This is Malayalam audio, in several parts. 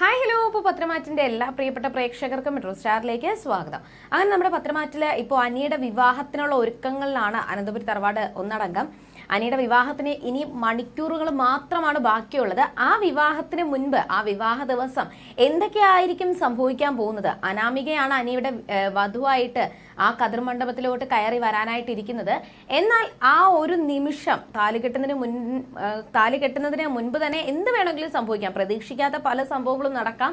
ഹായ് ഹലോ ഇപ്പോൾ പത്രമാറ്റിന്റെ എല്ലാ പ്രിയപ്പെട്ട പ്രേക്ഷകർക്കും മെട്രോ സ്റ്റാറിലേക്ക് സ്വാഗതം. അങ്ങനെ നമ്മുടെ പത്രമാറ്റിൽ ഇപ്പോൾ അനിയുടെ വിവാഹത്തിനുള്ള ഒരുക്കങ്ങളിലാണ് അനന്തപുരി തറവാട് ഒന്നടങ്കം. അനിയുടെ വിവാഹത്തിന് ഇനി മണിക്കൂറുകൾ മാത്രമാണ് ബാക്കിയുള്ളത്. ആ വിവാഹത്തിന് മുൻപ് ആ വിവാഹ ദിവസം എന്തൊക്കെയായിരിക്കും സംഭവിക്കാൻ പോകുന്നത്? അനാമികയാണ് അനിയുടെ വധുവായിട്ട് ആ കതിർ മണ്ഡപത്തിലോട്ട് കയറി വരാനായിട്ടിരിക്കുന്നത് എന്നാൽ ആ ഒരു നിമിഷം താലി കെട്ടുന്നതിന് മുൻ താലി കെട്ടുന്നതിന് മുൻപ് തന്നെ എന്ത് വേണമെങ്കിലും സംഭവിക്കാം? പ്രതീക്ഷിക്കാത്ത പല സംഭവങ്ങളും നടക്കാം.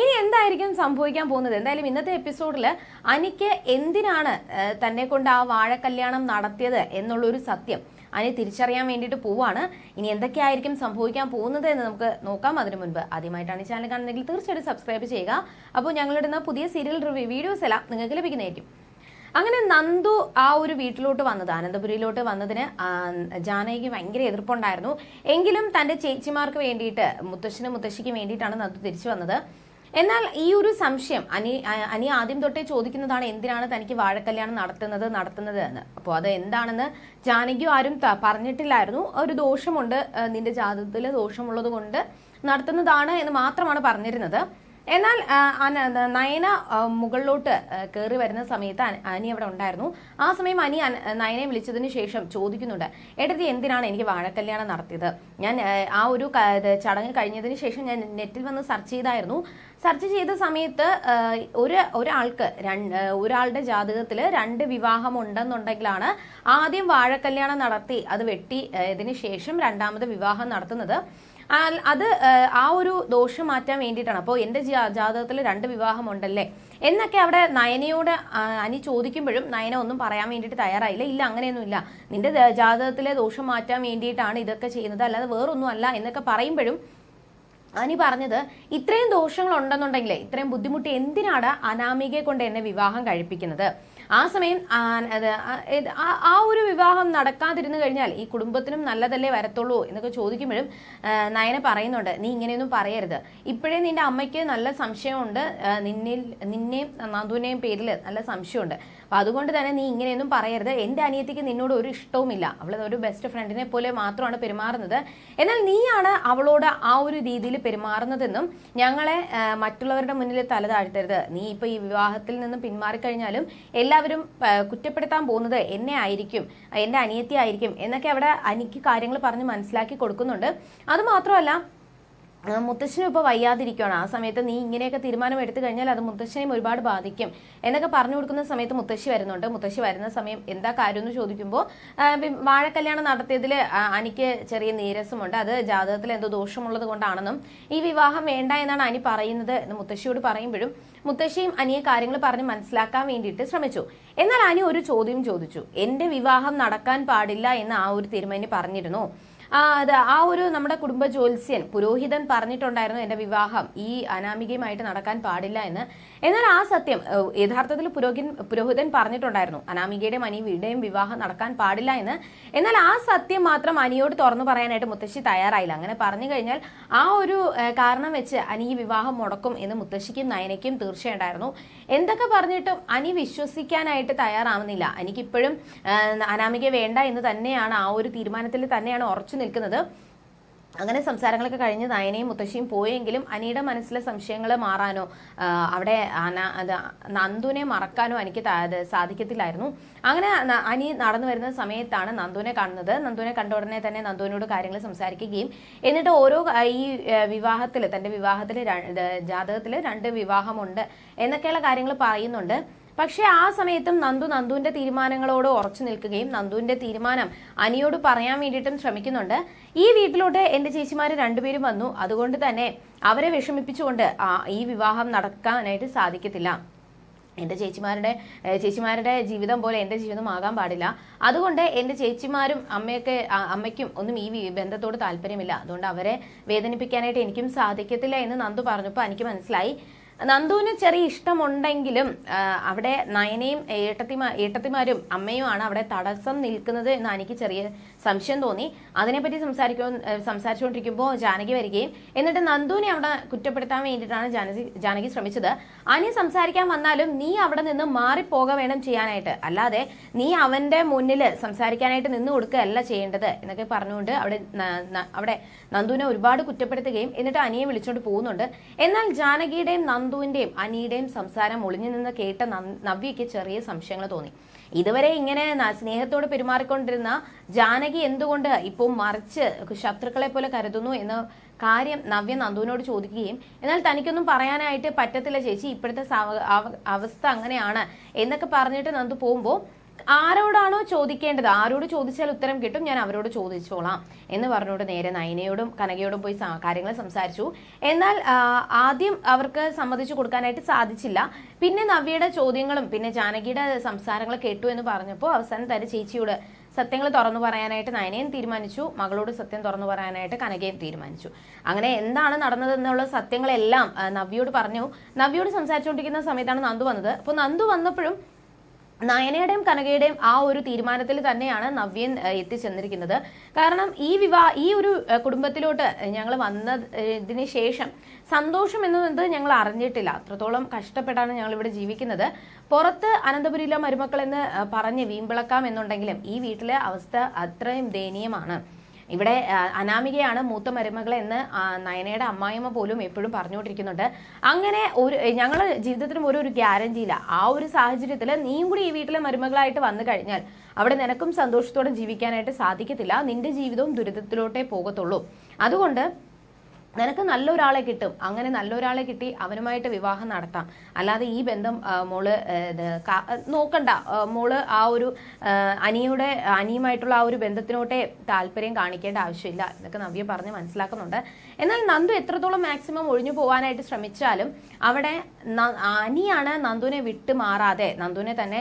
ഇനി എന്തായിരിക്കും സംഭവിക്കാൻ പോകുന്നത്? എന്തായാലും ഇന്നത്തെ എപ്പിസോഡിൽ അനിക്ക് എന്തിനാണ് തന്നെ കൊണ്ട് ആ വാഴക്കല്യാണം നടത്തിയത് എന്നുള്ളൊരു സത്യം അനി തിരിച്ചറിയാൻ വേണ്ടിയിട്ട് പോവാണ്. ഇനി എന്തൊക്കെയായിരിക്കും സംഭവിക്കാൻ പോകുന്നത് എന്ന് നമുക്ക് നോക്കാം. അതിനു മുൻപ് ആദ്യമായിട്ടാണ് ഈ ചാനൽ കാണുന്നതെങ്കിൽ തീർച്ചയായിട്ടും സബ്സ്ക്രൈബ് ചെയ്യുക. അപ്പോൾ ഞങ്ങളുടെ പുതിയ സീരിയൽ റിവ്യൂ വീഡിയോസ് എല്ലാം നിങ്ങൾക്ക് ലഭിക്കുന്നതായിരിക്കും. അങ്ങനെ നന്ദു ആ ഒരു വീട്ടിലോട്ട് വന്നത് അനന്തപുരിയിലോട്ട് വന്നതിന് ജാനകിക്ക് ഭയങ്കര എതിർപ്പുണ്ടായിരുന്നു. എങ്കിലും തന്റെ ചേച്ചിമാർക്ക് വേണ്ടിയിട്ട് മുത്തശ്ശനും മുത്തശ്ശിക്കും വേണ്ടിയിട്ടാണ് നന്ദു തിരിച്ചു വന്നത്. എന്നാൽ ഈ ഒരു സംശയം അനി അനി ആദ്യം തൊട്ടേ ചോദിക്കുന്നതാണ് എന്തിനാണ് തനിക്ക് വാഴക്കല്യാണം നടത്തുന്നത് നടത്തുന്നത് എന്ന്. അപ്പോൾ അത് എന്താണെന്ന് ജാനകിയും ആരും പറഞ്ഞിട്ടില്ലായിരുന്നു. ഒരു ദോഷമുണ്ട് നിന്റെ ജാതകത്തിൽ ദോഷമുള്ളത് കൊണ്ട് നടത്തുന്നതാണ് എന്ന് മാത്രമാണ് പറഞ്ഞിരുന്നത്. എന്നാൽ നയന മുകളിലോട്ട് കയറി വരുന്ന സമയത്ത് അനി അവിടെ ഉണ്ടായിരുന്നു. ആ സമയം അനി നയനെ വിളിച്ചതിന് ശേഷം ചോദിക്കുന്നുണ്ട് എടതി എന്തിനാണ് എനിക്ക് വാഴക്കല്യാണം നടത്തിയത്? ഞാൻ ആ, ഒരു ചടങ്ങ് കഴിഞ്ഞതിന് ശേഷം ഞാൻ നെറ്റിൽ വന്ന് സെർച്ച് ചെയ്തായിരുന്നു. സെർച്ച് ചെയ്ത സമയത്ത് ഒരു ഒരാൾക്ക് രണ്ട് ഒരാളുടെ ജാതകത്തിൽ രണ്ട് വിവാഹം ഉണ്ടെന്നുണ്ടെങ്കിലാണ് ആദ്യം വാഴക്കല്യാണം നടത്തി അത് വെട്ടി ഇതിന് ശേഷം രണ്ടാമത് വിവാഹം നടത്തുന്നത്. അത് ആ ഒരു ദോഷം മാറ്റാൻ വേണ്ടിയിട്ടാണ്. അപ്പോൾ എന്റെ ജാതകത്തിൽ രണ്ട് വിവാഹം ഉണ്ടല്ലേ എന്നൊക്കെ അവിടെ നയനയോട് അനി ചോദിക്കുമ്പോഴും നയന ഒന്നും പറയാൻ വേണ്ടിയിട്ട് തയ്യാറായില്ല. ഇല്ല അങ്ങനെയൊന്നുമില്ല നിന്റെ ജാതകത്തിലെ ദോഷം മാറ്റാൻ വേണ്ടിയിട്ടാണ് ഇതൊക്കെ ചെയ്യുന്നത്. അല്ലാതെ വേറൊന്നും അല്ല എന്നൊക്കെ പറയുമ്പോഴും അനി പറഞ്ഞത് ഇത്രയും ദോഷങ്ങൾ ഉണ്ടെന്നുണ്ടെങ്കിൽ ഇത്രയും ബുദ്ധിമുട്ട് എന്തിനാണ് അനാമികയെ കൊണ്ട് എന്നെ വിവാഹം കഴിപ്പിക്കുന്നത്? ആ സമയം ആ, ഒരു വിവാഹം നടക്കാതിരുന്നു കഴിഞ്ഞാൽ ഈ കുടുംബത്തിനും നല്ലതല്ലേ വരത്തുള്ളൂ എന്നൊക്കെ ചോദിക്കുമ്പോഴും നയന പറയുന്നുണ്ട്. നീ ഇങ്ങനെയൊന്നും പറയരുത്. ഇപ്പോഴേ നിന്റെ അമ്മയ്ക്ക് നല്ല സംശയമുണ്ട്. നിന്നിൽ നിന്നെയും നന്ദുവിനെയും പേരിൽ നല്ല സംശയമുണ്ട്. അപ്പൊ അതുകൊണ്ട് തന്നെ നീ ഇങ്ങനെയൊന്നും പറയരുത്. എന്റെ അനിയത്തിക്ക് നിന്നോട് ഒരു ഇഷ്ടവുമില്ല. അവൾ ഒരു ബെസ്റ്റ് ഫ്രണ്ടിനെ പോലെ മാത്രമാണ് പെരുമാറുന്നത്. എന്നാൽ നീയാണ് അവളോട് ആ ഒരു രീതിയിൽ പെരുമാറുന്നതെന്നും ഞങ്ങളെ മറ്റുള്ളവരുടെ മുന്നിൽ തല താഴ്ത്തരുത്. നീ ഇപ്പൊ ഈ വിവാഹത്തിൽ നിന്നും പിന്മാറിക്കഴിഞ്ഞാലും എല്ലാവരും കുറ്റപ്പെടുത്താൻ പോകുന്നത് എന്നെ ആയിരിക്കും എന്റെ അനിയത്തി ആയിരിക്കും എന്നൊക്കെ അവിടെ അനിക്ക് കാര്യങ്ങൾ പറഞ്ഞ് മനസ്സിലാക്കി കൊടുക്കുന്നുണ്ട്. അത് മാത്രമല്ല ആ, മുത്തശ്ശനും ഇപ്പോൾ വയ്യാതിരിക്കുകയാണ് ആ സമയത്ത് നീ ഇങ്ങനെയൊക്കെ തീരുമാനം എടുത്തു കഴിഞ്ഞാൽ അത് മുത്തശ്ശനെയും ഒരുപാട് ബാധിക്കും. എന്നൊക്കെ പറഞ്ഞു കൊടുക്കുന്ന സമയത്ത് മുത്തശ്ശി വരുന്നുണ്ട്. മുത്തശ്ശി വരുന്ന സമയം എന്താ കാര്യം എന്ന് ചോദിക്കുമ്പോൾ വാഴക്കല്യാണം നടത്തിയതിൽ അനിക്ക് ചെറിയ നീരസമുണ്ട്. അത് ജാതകത്തിൽ എന്തോ ദോഷമുള്ളത് കൊണ്ടാണെന്നും ഈ വിവാഹം വേണ്ട എന്നാണ് അനി പറയുന്നത് എന്ന് മുത്തശ്ശിയോട് പറയുമ്പോഴും മുത്തശ്ശിയും അനിയെ കാര്യങ്ങൾ പറഞ്ഞ് മനസ്സിലാക്കാൻ വേണ്ടിയിട്ട് ശ്രമിച്ചു. എന്നാൽ അനി ഒരു ചോദ്യം ചോദിച്ചു. എന്റെ വിവാഹം നടക്കാൻ പാടില്ല എന്ന് ആ ഒരു തീരുമാനം പറഞ്ഞിരുന്നു. അത് ആ ഒരു നമ്മുടെ കുടുംബ ജ്യോത്സ്യൻ പുരോഹിതൻ പറഞ്ഞിട്ടുണ്ടായിരുന്നു എന്റെ വിവാഹം ഈ അനാമികയുമായിട്ട് നടക്കാൻ പാടില്ല എന്ന്. എന്നാൽ ആ സത്യം യഥാർത്ഥത്തിൽ പുരോഹിതൻ പുരോഹിതൻ പറഞ്ഞിട്ടുണ്ടായിരുന്നു അനാമികയുടെയും അനിയുടെയും വിവാഹം നടക്കാൻ പാടില്ല എന്ന്. എന്നാൽ ആ സത്യം മാത്രം അനിയോട് തുറന്നു പറയാനായിട്ട് മുത്തശ്ശി തയ്യാറായില്ല. അങ്ങനെ പറഞ്ഞു കഴിഞ്ഞാൽ ആ ഒരു കാരണം വെച്ച് അനി ഈ വിവാഹം മുടക്കും എന്ന് മുത്തശ്ശിക്കും നയനയ്ക്കും തീർച്ചയുണ്ടായിരുന്നു. എന്തൊക്കെ പറഞ്ഞിട്ടും അനി വിശ്വസിക്കാനായിട്ട് തയ്യാറാവുന്നില്ല. എനിക്കിപ്പോഴും അനാമിക വേണ്ട എന്ന് തന്നെയാണ് ആ ഒരു തീരുമാനത്തിൽ തന്നെയാണ് ഉറച്ചു നിൽക്കുന്നത്. അങ്ങനെ സംസാരങ്ങളൊക്കെ കഴിഞ്ഞ് നയനയും മുത്തശ്ശിയും പോയെങ്കിലും അനിയുടെ മനസ്സിലെ സംശയങ്ങൾ മാറാനോ അവിടെ നന്ദുവിനെ മറക്കാനോ എനിക്ക് സാധിക്കത്തില്ലായിരുന്നു. അങ്ങനെ അനി നടന്നു വരുന്ന സമയത്താണ് നന്ദുവിനെ കാണുന്നത്. നന്ദുവിനെ കണ്ട ഉടനെ തന്നെ നന്ദുവിനോട് കാര്യങ്ങൾ സംസാരിക്കുകയും എന്നിട്ട് ഓരോ ഈ വിവാഹത്തിൽ തന്റെ വിവാഹത്തിൽ ജാതകത്തിൽ രണ്ട് വിവാഹമുണ്ട് എന്നൊക്കെയുള്ള കാര്യങ്ങൾ പറയുന്നുണ്ട്. പക്ഷെ ആ സമയത്തും നന്ദു നന്ദുവിന്റെ തീരുമാനങ്ങളോട് ഉറച്ചു നിൽക്കുകയും നന്ദുവിന്റെ തീരുമാനം അനിയോട് പറയാൻ വേണ്ടിയിട്ടും ശ്രമിക്കുന്നുണ്ട്. ഈ വീട്ടിലോട്ട് എന്റെ ചേച്ചിമാര് രണ്ടുപേരും വന്നു. അതുകൊണ്ട് തന്നെ അവരെ വിഷമിപ്പിച്ചുകൊണ്ട് ഈ വിവാഹം നടക്കാനായിട്ട് സാധിക്കത്തില്ല. എന്റെ ചേച്ചിമാരുടെ ചേച്ചിമാരുടെ ജീവിതം പോലെ എന്റെ ജീവിതം ആകാൻ പാടില്ല. അതുകൊണ്ട് എന്റെ ചേച്ചിമാരും അമ്മയൊക്കെ അമ്മയ്ക്കും ഒന്നും ഈ ബന്ധത്തോട് താല്പര്യമില്ല. അതുകൊണ്ട് അവരെ വേദനിപ്പിക്കാനായിട്ട് എനിക്കും സാധിക്കത്തില്ല എന്ന് നന്ദു പറഞ്ഞപ്പോൾ എനിക്ക് മനസ്സിലായി. നന്ദുവിന് ചെറിയ ഇഷ്ടമുണ്ടെങ്കിലും അവിടെ നയനയും ഏട്ടത്തിമാ ഏട്ടത്തിമാരും അമ്മയുമാണ് അവിടെ തടസ്സം നിൽക്കുന്നത് എന്ന് എനിക്ക് ചെറിയ സംശയം തോന്നി. അതിനെപ്പറ്റി സംസാരിക്കോ സംസാരിച്ചുകൊണ്ടിരിക്കുമ്പോൾ ജാനകി വരികയും എന്നിട്ട് നന്ദുവിനെ അവിടെ കുറ്റപ്പെടുത്താൻ വേണ്ടിയിട്ടാണ് ജാനകി ജാനകി ശ്രമിച്ചത്. അനി സംസാരിക്കാൻ വന്നാലും നീ അവിടെ നിന്ന് മാറിപ്പോക വേണം ചെയ്യാനായിട്ട്. അല്ലാതെ നീ അവന്റെ മുന്നിൽ സംസാരിക്കാനായിട്ട് നിന്ന് കൊടുക്കുകയല്ല ചെയ്യേണ്ടത് എന്നൊക്കെ പറഞ്ഞുകൊണ്ട് അവിടെ അവിടെ നന്ദുവിനെ ഒരുപാട് കുറ്റപ്പെടുത്തുകയും എന്നിട്ട് അനിയെ വിളിച്ചുകൊണ്ട് പോകുന്നുണ്ട്. എന്നാൽ ജാനകിയുടെയും നന്ദുവിന്റെയും അനിയുടെയും സംസാരം ഒളിഞ്ഞു നിന്ന് കേട്ട നവ്യയ്ക്ക് ചെറിയ സംശയങ്ങൾ തോന്നി. ഇതുവരെ ഇങ്ങനെ സ്നേഹത്തോട് പെരുമാറിക്കൊണ്ടിരുന്ന ജാനകി എന്തുകൊണ്ട് ഇപ്പോൾ മറിച്ച് ശത്രുക്കളെ പോലെ കരുതുന്നു എന്ന് കാര്യം നവ്യ നന്ദുവിനോട് ചോദിക്കുകയും എന്നാൽ തനിക്കൊന്നും പറയാനായിട്ട് പറ്റത്തില്ല ചേച്ചി ഇപ്പോഴത്തെ അവസ്ഥ അങ്ങനെയാണ് എന്നൊക്കെ പറഞ്ഞിട്ട് നന്ദു പോകുമ്പോൾ ആരോടാണോ ചോദിക്കേണ്ടത്? ആരോട് ചോദിച്ചാൽ ഉത്തരം കിട്ടും. ഞാൻ അവരോട് ചോദിച്ചോളാം എന്ന് പറഞ്ഞുകൊണ്ട് നേരെ നയനയോടും കനകയോടും പോയി കാര്യങ്ങൾ സംസാരിച്ചു. എന്നാൽ ആദ്യം അവർക്ക് സമ്മതിച്ചു കൊടുക്കാനായിട്ട് സാധിച്ചില്ല. പിന്നെ നവ്യയുടെ ചോദ്യങ്ങളും പിന്നെ ജാനകിയുടെ സംസാരങ്ങൾ കേട്ടു എന്ന് പറഞ്ഞപ്പോൾ അവസാനം തന്റെ ചേച്ചിയോട് സത്യങ്ങൾ തുറന്നു പറയാനായിട്ട് നയനയും തീരുമാനിച്ചു. മകളോട് സത്യം തുറന്നു പറയാനായിട്ട് കനകയും തീരുമാനിച്ചു. അങ്ങനെ എന്താണ് നടന്നതെന്നുള്ള സത്യങ്ങളെല്ലാം നവ്യോട് പറഞ്ഞു. നവ്യോട് സംസാരിച്ചുകൊണ്ടിരിക്കുന്ന സമയത്താണ് നന്ദു വന്നത്. അപ്പോൾ നന്ദു വന്നപ്പോഴും നയനയുടെയും കനകയുടെയും ആ ഒരു തീരുമാനത്തിൽ തന്നെയാണ് നവ്യൻ എത്തിച്ചെന്നിരിക്കുന്നത്. കാരണം ഈ വിവാഹ ഈ ഒരു കുടുംബത്തിലോട്ട് ഞങ്ങൾ വന്നതിന് ശേഷം സന്തോഷം എന്നത് ഞങ്ങൾ അറിഞ്ഞിട്ടില്ല. അത്രത്തോളം കഷ്ടപ്പെട്ടാണ് ഞങ്ങൾ ഇവിടെ ജീവിക്കുന്നത്. പുറത്ത് അനന്തപുരിയിലെ മരുമക്കൾ എന്ന് പറഞ്ഞ് വീമ്പിളക്കാം എന്നുണ്ടെങ്കിലും ഈ വീട്ടിലെ അവസ്ഥ അത്രയും ദയനീയമാണ്. ഇവിടെ അനാമികയാണ് മൂത്ത മരുമകൾ എന്ന് നയനയുടെ അമ്മായിമ്മ പോലും എപ്പോഴും പറഞ്ഞുകൊണ്ടിരിക്കുന്നുണ്ട്. അങ്ങനെ ഒരു ഞങ്ങൾ ജീവിതത്തിനും ഒരു ഒരു ഗ്യാരണ്ടി ഇല്ല ആ ഒരു സാഹചര്യത്തിൽ നീയും കൂടി ഈ വീട്ടിലെ മരുമകളായിട്ട് വന്നു കഴിഞ്ഞാൽ അവിടെ നിനക്കും സന്തോഷത്തോടെ ജീവിക്കാനായിട്ട് സാധിക്കത്തില്ല. നിന്റെ ജീവിതവും ദുരിതത്തിലോട്ടേ പോകത്തുള്ളൂ. അതുകൊണ്ട് നിനക്ക് നല്ലൊരാളെ കിട്ടും. അങ്ങനെ നല്ലൊരാളെ കിട്ടി അവനുമായിട്ട് വിവാഹം നടത്താം. അല്ലാതെ ഈ ബന്ധം മോൾ നോക്കണ്ട. മോൾ ആ ഒരു അനിയുടെ അനിയുമായിട്ടുള്ള ആ ഒരു ബന്ധത്തിനോട്ടെ താല്പര്യം കാണിക്കേണ്ട ആവശ്യമില്ല. എന്നൊക്കെ നവ്യ പറഞ്ഞ് മനസ്സിലാക്കുന്നുണ്ട്. എന്നാൽ നന്ദു എത്രത്തോളം മാക്സിമം ഒഴിഞ്ഞു പോകാനായിട്ട് ശ്രമിച്ചാലും അവിടെ അനിയാണ് നന്ദുവിനെ വിട്ടു മാറാതെ നന്ദുവിനെ തന്നെ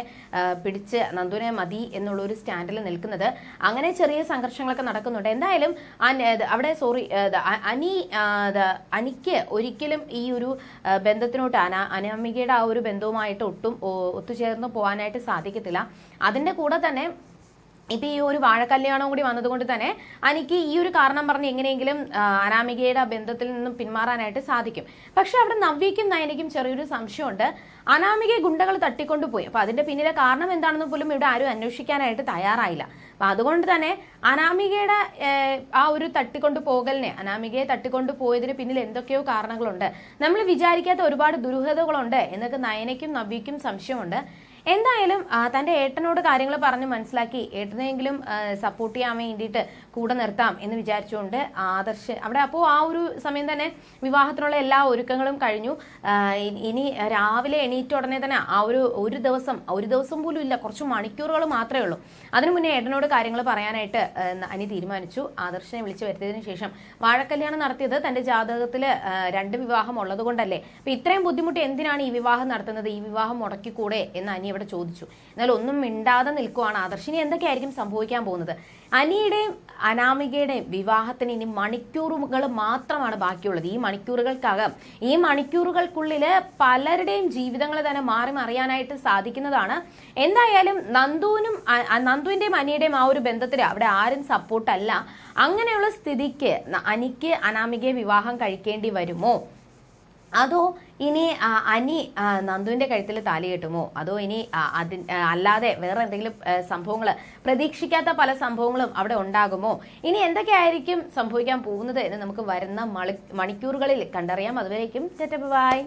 പിടിച്ച് നന്ദുവിനെ മതി എന്നുള്ള ഒരു സ്റ്റാൻഡിൽ നിൽക്കുന്നത്. അങ്ങനെ ചെറിയ സംഘർഷങ്ങളൊക്കെ നടക്കുന്നുണ്ട്. എന്തായാലും അവിടെ സോറി അനി അനിക്ക് ഒരിക്കലും ഈ ഒരു ബന്ധത്തിനോട്ട് അന അനാമികയുടെ ആ ഒരു ബന്ധവുമായിട്ട് ഒട്ടും ഒത്തുചേർന്ന് പോകാനായിട്ട് സാധിക്കത്തില്ല. അതിന്റെ കൂടെ തന്നെ ഇപ്പൊ ഈ ഒരു വാഴക്കല്യാണം കൂടി വന്നതുകൊണ്ട് തന്നെ അനിക്ക് ഈ ഒരു കാരണം പറഞ്ഞ് എങ്ങനെയെങ്കിലും അനാമികയുടെ ആ ബന്ധത്തിൽ നിന്നും പിന്മാറാനായിട്ട് സാധിക്കും. പക്ഷെ അവിടെ നവ്യയ്ക്കും നയനയ്ക്കും ചെറിയൊരു സംശയമുണ്ട്. അനാമികയെ ഗുണ്ടകൾ തട്ടിക്കൊണ്ടുപോയി. അപ്പൊ അതിന്റെ പിന്നിലെ കാരണം എന്താണെന്ന് പോലും ഇവിടെ ആരും അന്വേഷിക്കാനായിട്ട് തയ്യാറായില്ല. അപ്പൊ അതുകൊണ്ട് തന്നെ അനാമികയുടെ ആ ഒരു തട്ടിക്കൊണ്ടു പോകലിനെ അനാമികയെ തട്ടിക്കൊണ്ടു പോയതിന് പിന്നിൽ എന്തൊക്കെയോ കാരണങ്ങളുണ്ട്. നമ്മൾ വിചാരിക്കാത്ത ഒരുപാട് ദുരൂഹതകളുണ്ട് എന്നൊക്കെ നയനയ്ക്കും നവ്യയ്ക്കും സംശയമുണ്ട്. എന്തായാലും തന്റെ ഏട്ടനോട് കാര്യങ്ങൾ പറഞ്ഞ് മനസ്സിലാക്കി. ഏട്ടനെങ്കിലും സപ്പോർട്ട് ചെയ്യാൻ വേണ്ടിയിട്ട് കൂടെ നിർത്താം എന്ന് വിചാരിച്ചുകൊണ്ട് ആദർശ് അവിടെ അപ്പോൾ ആ ഒരു സമയം തന്നെ വിവാഹത്തിനുള്ള എല്ലാ ഒരുക്കങ്ങളും കഴിഞ്ഞു. ഇനി രാവിലെ എണീറ്റ ഉടനെ തന്നെ ആ ഒരു ഒരു ദിവസം ഒരു ദിവസം പോലും ഇല്ല. കുറച്ച് മണിക്കൂറുകൾ മാത്രമേ ഉള്ളൂ. അതിനു മുന്നേ ഏട്ടനോട് കാര്യങ്ങൾ പറയാനായിട്ട് അനി തീരുമാനിച്ചു. ആദർശനെ വിളിച്ചു വരുത്തിയതിനു ശേഷം വാഴക്കല്യാണം നടത്തിയത് തന്റെ ജാതകത്തിൽ രണ്ട് വിവാഹം ഉള്ളത് കൊണ്ടല്ലേ അപ്പൊ ഇത്രയും ബുദ്ധിമുട്ട് എന്തിനാണ് ഈ വിവാഹം നടത്തുന്നത്? ഈ വിവാഹം മുടക്കിക്കൂടെ എന്ന് അനി ഇവിടെ ചോദിച്ചു. എന്നാൽ ഒന്നും മിണ്ടാതെ നിൽക്കുവാണ് ആദർശിനി എന്തൊക്കെയായിരിക്കും സംഭവിക്കാൻ പോകുന്നത്? അനിയുടെയും അനാമികയുടെയും വിവാഹത്തിന് ഇനി മണിക്കൂറുകൾ മാത്രമാണ് ബാക്കിയുള്ളത്. ഈ മണിക്കൂറുകൾക്കകം ഈ മണിക്കൂറുകൾക്കുള്ളിൽ പലരുടെയും ജീവിതങ്ങൾ തന്നെ മാറി മറിയാനായിട്ട് സാധിക്കുന്നതാണ്. എന്തായാലും നന്ദുവിനും നന്ദുവിന്റെയും അനിയുടെയും ആ ഒരു ബന്ധത്തിൽ അവിടെ ആരും സപ്പോർട്ടല്ല അങ്ങനെയുള്ള സ്ഥിതിക്ക് അനിക്ക് അനാമികയെ വിവാഹം കഴിക്കേണ്ടി വരുമോ? അതോ ഇനി അനി നന്ദുവിന്റെ കഴുത്തിൽ താലി കെട്ടുമോ? അതോ ഇനി അതി അല്ലാതെ വേറെ എന്തെങ്കിലും സംഭവങ്ങൾ പ്രതീക്ഷിക്കാത്ത പല സംഭവങ്ങളും അവിടെ ഉണ്ടാകുമോ? ഇനി എന്തൊക്കെയായിരിക്കും സംഭവിക്കാൻ പോകുന്നത് എന്ന് നമുക്ക് വരുന്ന മണി- മണിക്കൂറുകളിൽ കണ്ടറിയാം. അതുവരേക്കും ബൈ